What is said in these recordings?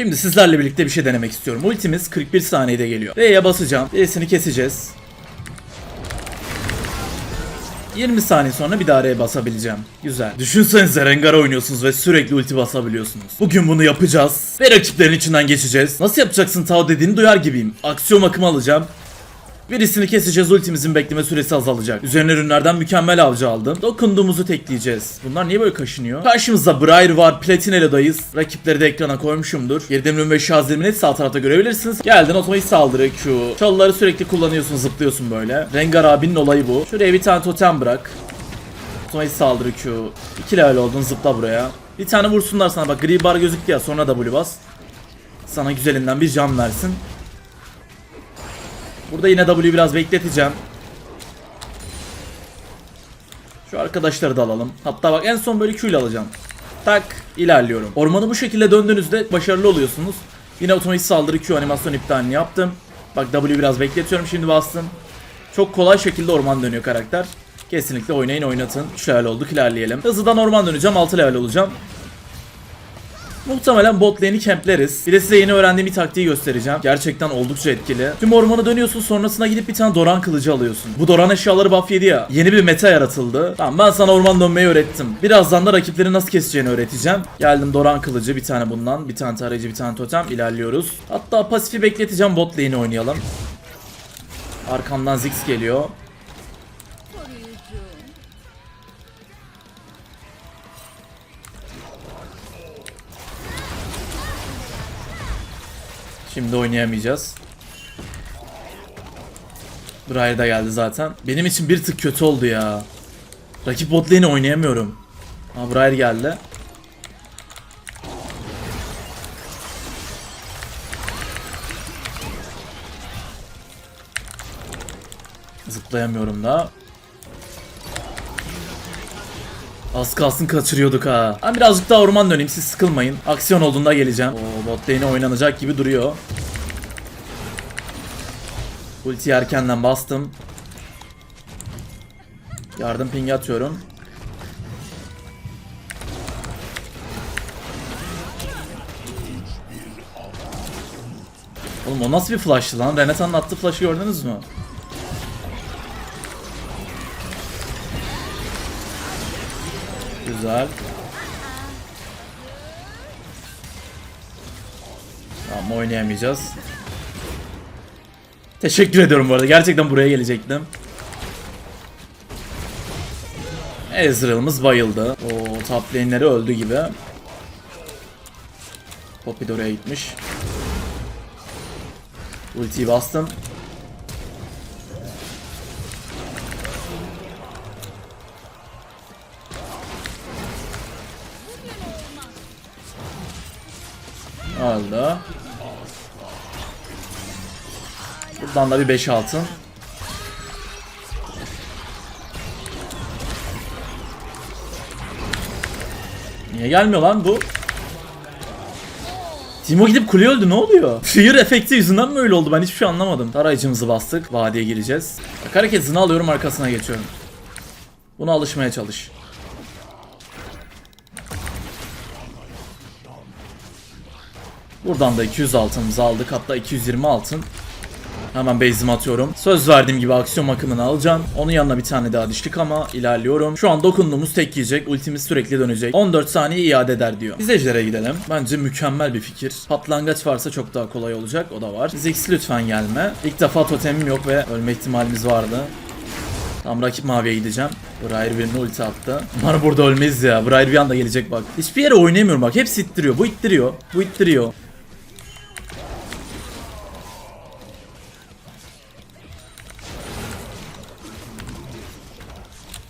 Şimdi sizlerle birlikte bir şey denemek istiyorum. Ultimiz 41 saniyede geliyor. R'ye basacağım. Birisini keseceğiz. 20 saniye sonra bir daha R'ye basabileceğim. Güzel. Düşünsenize Rengar oynuyorsunuz ve sürekli ulti basabiliyorsunuz. Bugün bunu yapacağız. Ve rakiplerin içinden geçeceğiz. Nasıl yapacaksın Tao dediğini duyar gibiyim. Aksiyon akımı alacağım. Birisini keseceğiz ultimizin bekleme süresi azalacak. Üzerine ürünlerden mükemmel avcı aldım. Dokunduğumuzu tekleyeceğiz. Bunlar niye böyle kaşınıyor? Karşımızda Briar var, Platinella'dayız. Rakipleri de ekrana koymuşumdur. Geride ürün ve şarjlarımı net sağ tarafta görebilirsiniz. Geldin otomatik saldırı Q. Çalıları sürekli kullanıyorsun zıplıyorsun böyle. Rengar abinin olayı bu. Şuraya bir tane totem bırak. Otomatik saldırı Q. İki level oldun zıpla buraya. Bir tane vursunlar sana bak gri bar gözüktü ya sonra W bas. Sana güzelinden bir can versin. Burada yine W'yu biraz bekleteceğim. Şu arkadaşları da alalım. Hatta bak en son böyle Q ile alacağım. Tak ilerliyorum. Ormanı bu şekilde döndüğünüzde başarılı oluyorsunuz. Yine otomatik saldırı Q animasyon iptalini yaptım. Bak W biraz bekletiyorum şimdi bastım. Çok kolay şekilde orman dönüyor karakter. Kesinlikle oynayın oynatın. 3 level olduk ilerleyelim. Hızlıdan orman döneceğim 6 level olacağım. Muhtemelen bot lane'i campleriz. Bir de size yeni öğrendiğim bir taktiği göstereceğim. Gerçekten oldukça etkili. Tüm ormanı dönüyorsun sonrasında gidip bir tane Doran kılıcı alıyorsun. Bu Doran eşyaları buff yedi ya. Yeni bir meta yaratıldı. Tamam ben sana orman dönmeyi öğrettim. Birazdan da rakipleri nasıl keseceğini öğreteceğim. Geldim Doran kılıcı bir tane bundan. Bir tane tarayıcı bir tane totem ilerliyoruz. Hatta pasifi bekleteceğim bot lane'i oynayalım. Arkamdan Ziggs geliyor. Şimdi oynayamayacağız. Briar da geldi zaten. Benim için bir tık kötü oldu ya. Rakip bot oynayamıyorum. Ha Briar geldi. Zıplayamıyorum da. Az kalsın kaçırıyorduk ha. Ben birazcık daha orman döneyim siz sıkılmayın. Aksiyon olduğunda geleceğim. Oo bot lane'e oynanacak gibi duruyor. Ulti erkenden bastım. Yardım ping atıyorum. Oğlum o nasıl bir flash'tı lan? Renata'nın attığı flash'ı gördünüz mü? Güzel. Tamam oynayamayacağız. Teşekkür ediyorum bu arada. Gerçekten buraya gelecektim. Ezreal'ımız bayıldı. O top öldü gibi. Poppy de oraya gitmiş. Ultiyi bastım. Öldü. Buradan da bir 5 altın. Niye gelmiyor lan bu? Timo gidip kuleye öldü ne oluyor? Fear efekti yüzünden mi öyle oldu ben hiçbir şey anlamadım. Tarayıcımızı bastık. Vadiye gireceğiz. Bak hareket alıyorum arkasına geçiyorum. Buna alışmaya çalış. Buradan da 200 altınımızı aldık. Hatta 220 altın. Hemen base'imi atıyorum. Söz verdiğim gibi aksiyon akımını alacağım. Onun yanına bir tane daha dişlik ama ilerliyorum. Şu an dokunduğumuz tek yiyecek. Ultimiz sürekli dönecek. 14 saniye iade eder diyor. Biz ejder'e gidelim. Bence mükemmel bir fikir. Patlangaç varsa çok daha kolay olacak. O da var. Ziggs lütfen gelme. İlk defa totemim yok ve ölme ihtimalimiz vardı. Tam rakip maviye gideceğim. Briar birine ulti attı. Umarım burada ölmeyiz ya. Briar bir anda gelecek bak. Hiçbir yere oynayamıyorum bak. Hepsi ittiriyor. Bu ittiriyor. Bu ittiriyor.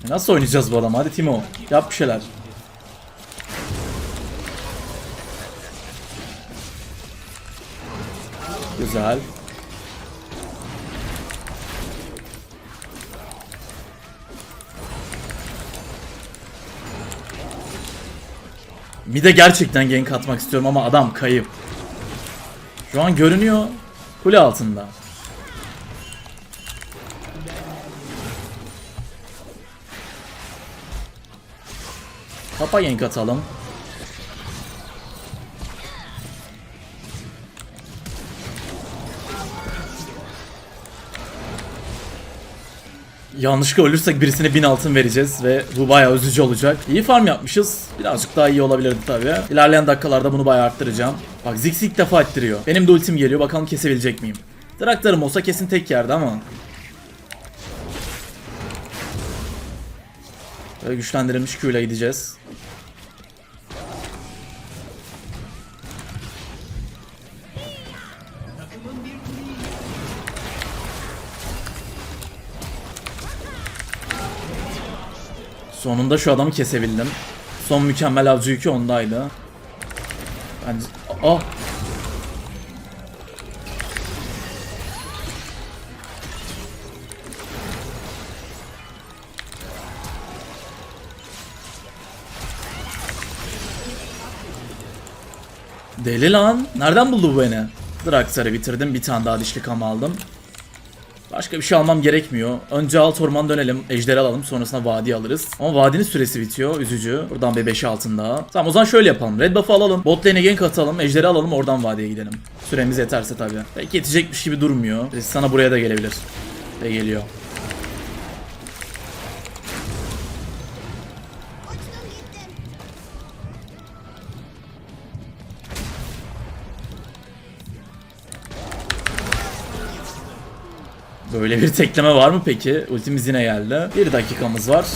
Nasıl oynayacağız bu adam? Hadi Timo. Yap bir şeyler. Güzel. Bir de gerçekten gank atmak istiyorum ama adam kayıp. Şu an görünüyor. Kule altında. Papa yank atalım. Yanlışlıkla ölürsek birisine 1000 altın vereceğiz ve bu bayağı üzücü olacak. İyi farm yapmışız. Birazcık daha iyi olabilirdi tabii. İlerleyen dakikalarda bunu bayağı arttıracağım. Bak Ziggs ilk defa ettiriyor. Benim de ultim geliyor. Bakalım kesebilecek miyim? Draklarım olsa kesin tek yerde ama Böyle güçlendirilmiş Q ile gideceğiz. Sonunda şu adamı kesebildim. Son mükemmel avcı yükü ondaydı. Bence... Ah! Deli lan. Nereden buldu bu beni? Draxar'ı bitirdim. Bir tane daha dişli kam aldım. Başka bir şey almam gerekmiyor. Önce alt orman dönelim. Ejderi alalım. Sonrasında vadi alırız. Ama vadinin süresi bitiyor. Üzücü. Buradan bir 5 altın daha. Tamam o zaman şöyle yapalım. Red buff'ı alalım. Bot lane'e gank atalım. Ejderi alalım. Oradan vadiye gidelim. Süremiz yeterse tabii. Belki yetecekmiş gibi durmuyor. Sana buraya da gelebilir. Ve geliyor. Böyle bir tekleme var mı peki? Ultimiz yine geldi. Bir dakikamız var.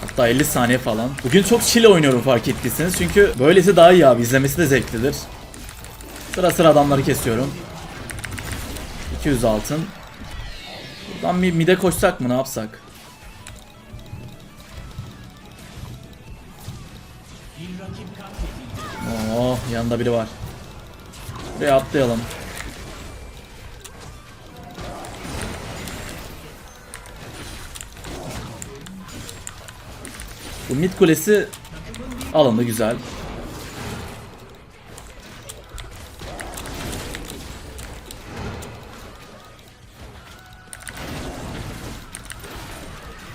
Hatta 50 saniye falan. Bugün çok chill oynuyorum fark ettiyseniz. Çünkü böylesi daha iyi abi. İzlemesi de zevklidir. Sıra sıra adamları kesiyorum. 200 altın. Buradan bir mide koşsak mı ne yapsak? Oh yanında biri var. Buraya atlayalım. Bu mid kulesi alındı güzel.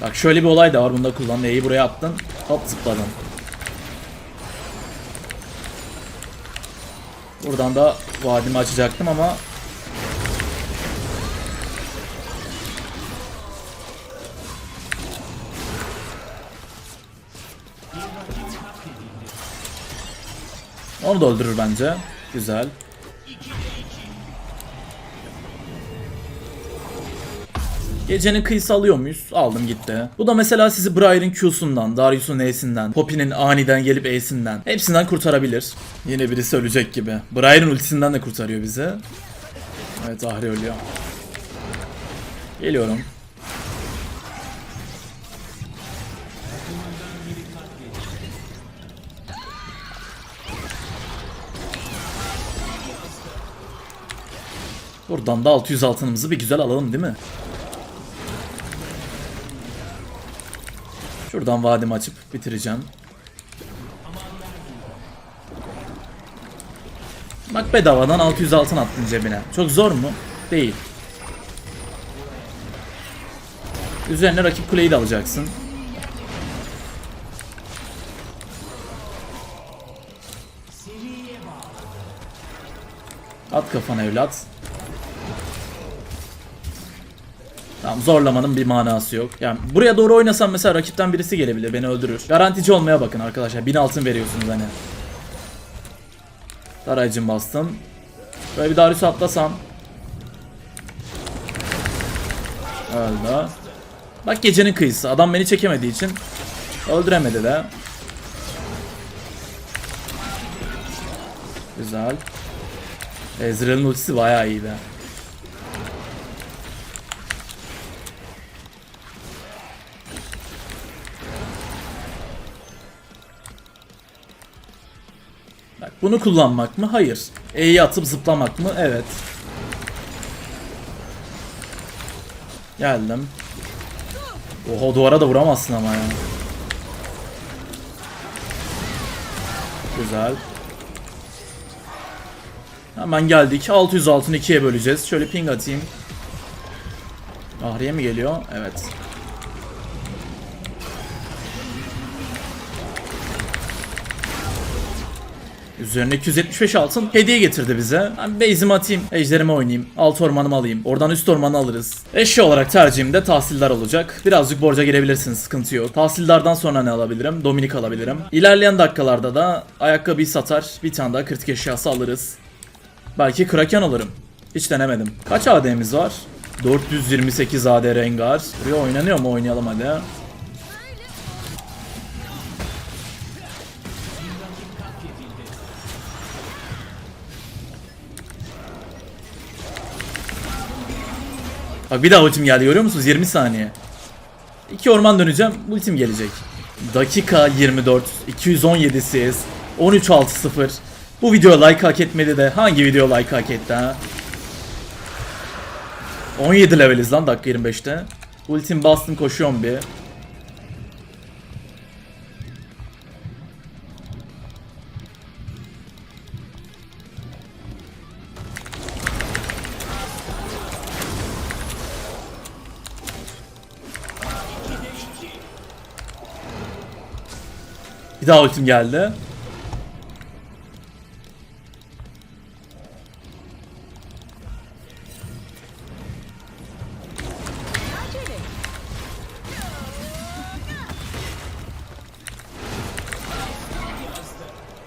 Bak şöyle bir olay da var bunda kullan. E'yi buraya attın. Hop zıpladın. Buradan da vadimi açacaktım ama Onu da öldürür bence. Güzel. Gecenin kıyısı alıyor muyuz? Aldım gitti. Bu da mesela sizi Briar'ın Q'sundan, Darius'un E'sinden, Poppy'nin aniden gelip E'sinden hepsinden kurtarabilir. Yine birisi ölecek gibi. Briar'ın ultisinden de kurtarıyor bizi. Evet Ahri ölüyor. Geliyorum. Buradan da 600 altınımızı bir güzel alalım değil mi? Şuradan vadimi açıp bitireceğim. Bak bedavadan 600 altın attın cebine. Çok zor mu? Değil. Üzerine rakip kuleyi de alacaksın. At kafana evlat. Tamam zorlamanın bir manası yok. Yani buraya doğru oynasam mesela rakipten birisi gelebilir beni öldürür. Garantici olmaya bakın arkadaşlar. 1000 altın veriyorsunuz hani. Daraycım bastım. Böyle bir Darius'u atlasam. Öldü. Bak gecenin kıyısı. Adam beni çekemediği için öldüremedi de. Güzel. Ezreal'ın ultisi bayağı iyiydi. Bak bunu kullanmak mı? Hayır. E'yi atıp zıplamak mı? Evet. Geldim. Oha duvara da vuramazsın ama ya. Güzel. Hemen geldik. 600 altın ikiye böleceğiz. Şöyle ping atayım. Ahriye mi geliyor? Evet. Üzerine 275 altın hediye getirdi bize. Ben base'imi atayım. Ejderimi oynayayım. Alt ormanımı alayım. Oradan üst ormanı alırız. Eşya olarak tercihim de tahsildar olacak. Birazcık borca girebilirsiniz. Sıkıntı yok. Tahsildardan sonra ne alabilirim? Dominik alabilirim. İlerleyen dakikalarda da ayakkabıyı satar. Bir tane daha kritik eşyası alırız. Belki Kraken alırım. Hiç denemedim. Kaç AD'miz var? 428 AD Rengar. Buraya oynanıyor mu? Oynayalım hadi. Bak bir daha ultim geldi görüyor musunuz? 20 saniye. İki orman döneceğim. Ultim gelecek. Dakika 24. 217 CS. 13.60. Bu video like hak etmedi de hangi video like hak etti ha? 17 leveliz lan dakika 25'te. Ultim bastım koşuyorum bir. Bir daha ultim geldi.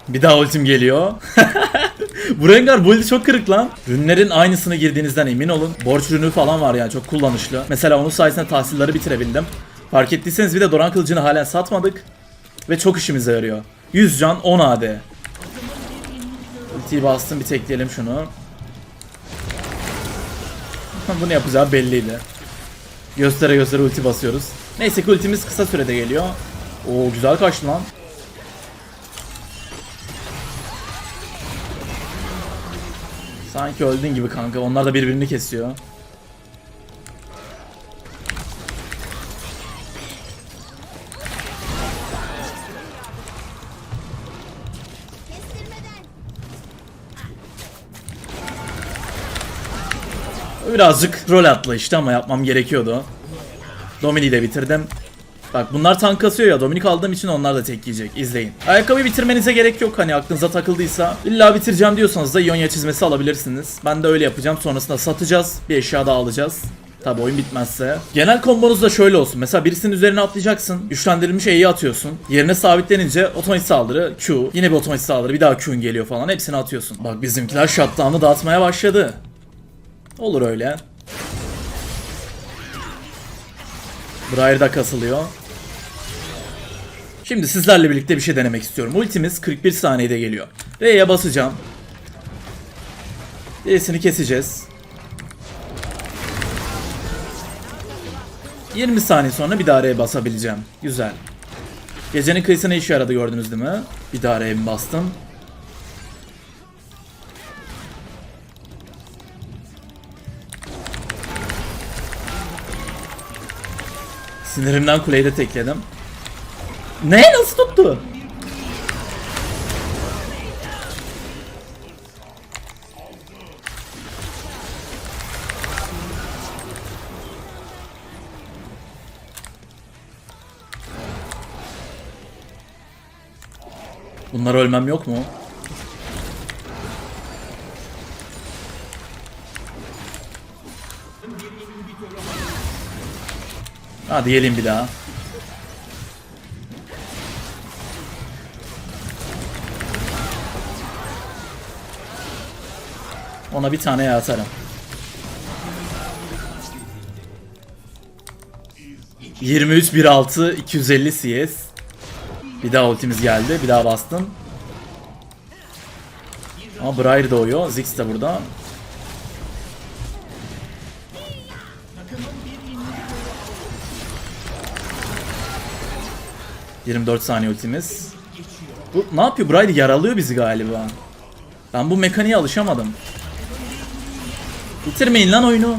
Bir daha ultim geliyor. Bu Rengar build'i çok kırık lan. Rünlerin aynısını girdiğinizden emin olun. Borç rünü falan var yani çok kullanışlı. Mesela onun sayesinde tahsilleri bitirebildim. Fark ettiyseniz bir de Doran kılıcını halen satmadık. Ve çok işimize yarıyor. 100 can 10 AD. Ultiyi bastım bir tekleyelim şunu. Bunu yapacağı belliydi. Göstere göstere ulti basıyoruz. Neyse ki ultimiz kısa sürede geliyor. Oo güzel kaçtı lan. Sanki öldün gibi kanka. Onlar da birbirini kesiyor. Birazcık rol atlayıştı ama yapmam gerekiyordu. Dominik'i de bitirdim. Bak bunlar tank kasıyor ya Dominik aldığım için onlar da tek yiyecek. İzleyin. Ayakkabı bitirmenize gerek yok hani aklınıza takıldıysa. İlla bitireceğim diyorsanız da Ionia çizmesi alabilirsiniz. Ben de öyle yapacağım. Sonrasında satacağız. Bir eşya daha alacağız. Tabi oyun bitmezse. Genel kombonuz da şöyle olsun. Mesela birisinin üzerine atlayacaksın. Güçlendirilmiş E'yi atıyorsun. Yerine sabitlenince otomatik saldırı Q. Yine bir otomatik saldırı. Bir daha Q'un geliyor falan. Hepsini atıyorsun. Bak bizimkiler shutdown'ı dağıtmaya başladı. Olur öyle. Briar da kasılıyor. Şimdi sizlerle birlikte bir şey denemek istiyorum. Ultimiz 41 saniyede geliyor. R'ye basacağım. Birisini keseceğiz. 20 saniye sonra bir daha R'ye basabileceğim. Güzel. Gecenin kıyısına işe yaradı gördünüz değil mi? Bir daha R'ye bastım. Sinirimden kuleyi de tekledim. Ne? Nasıl tuttu? Bunlar ölmem yok mu? Hadi gelin bir daha. Ona bir tane atarım. ...23 1.6 250 CS. Bir daha ultimiz geldi. Bir daha bastım. Ama Briar doğuyor. Ziggs de burada. ...24 saniye ultimiz. Bu ne yapıyor? Briar yaralıyor bizi galiba. Ben bu mekaniğe alışamadım. Bitirmeyin lan oyunu.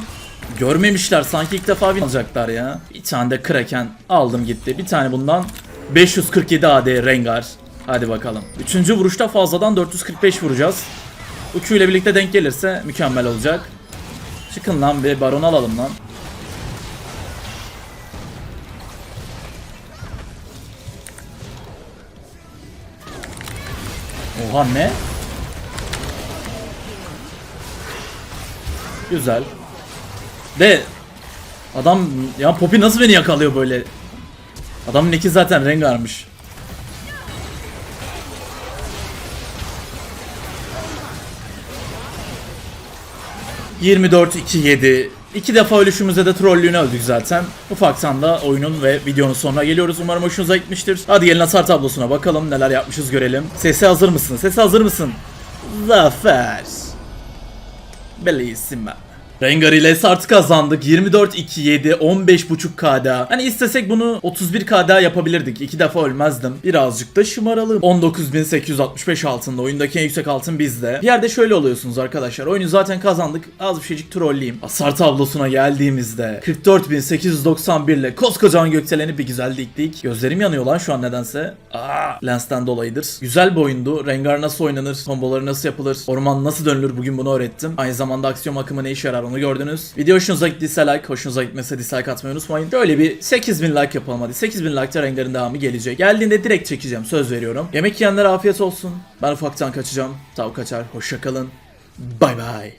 Görmemişler sanki ilk defa win alacaklar ya. Bir tane de Kraken aldım gitti. Bir tane bundan 547 AD Rengar. Hadi bakalım. Üçüncü vuruşta fazladan 445 vuracağız. Bu Q ile birlikte denk gelirse mükemmel olacak. Çıkın lan bir baron alalım lan. Oha ne? Güzel. De adam ya Poppy nasıl beni yakalıyor böyle? Adamın eki zaten Rengar'mış. ...24-2-7... İki defa ölüşümüzde de trollüğünü öldük zaten. Ufaktan da oyunun ve videonun sonuna geliyoruz. Umarım hoşunuza gitmiştir. Hadi gelin hasar tablosuna bakalım neler yapmışız görelim. Sesi hazır mısın? Sesi hazır mısın? Zafer. Bellissima. Rengar ile artı kazandık. 24-2-7, 15.5k Hani istesek bunu 31k yapabilirdik. İki defa ölmezdim. Birazcık da şımaralım. 19.865 altında. Oyundaki en yüksek altın bizde. Bir yerde şöyle oluyorsunuz arkadaşlar. Oyunu zaten kazandık. Az bir şeycik trolleyim. Hasar tablosuna geldiğimizde 44.891 ile koskocaman gökdeleni bir güzel diktik. Gözlerim yanıyor lan şu an nedense. Aa, Lens'ten dolayıdır. Güzel bir oyundu. Rengar nasıl oynanır? Komboları nasıl yapılır? Orman nasıl dönülür? Bugün bunu öğrettim. Aynı zamanda aksiyon akımı ne işe yarar onu gördünüz. Video hoşunuza gittiyse like, hoşunuza gitmese dislike atmayı unutmayın. Şöyle bir 8000 like yapalım hadi. 8000 like'ta Rengar'ın devamı gelecek. Geldiğinde direkt çekeceğim söz veriyorum. Yemek yiyenlere afiyet olsun. Ben ufaktan kaçacağım. Tav kaçar. Hoşçakalın. Bay bay.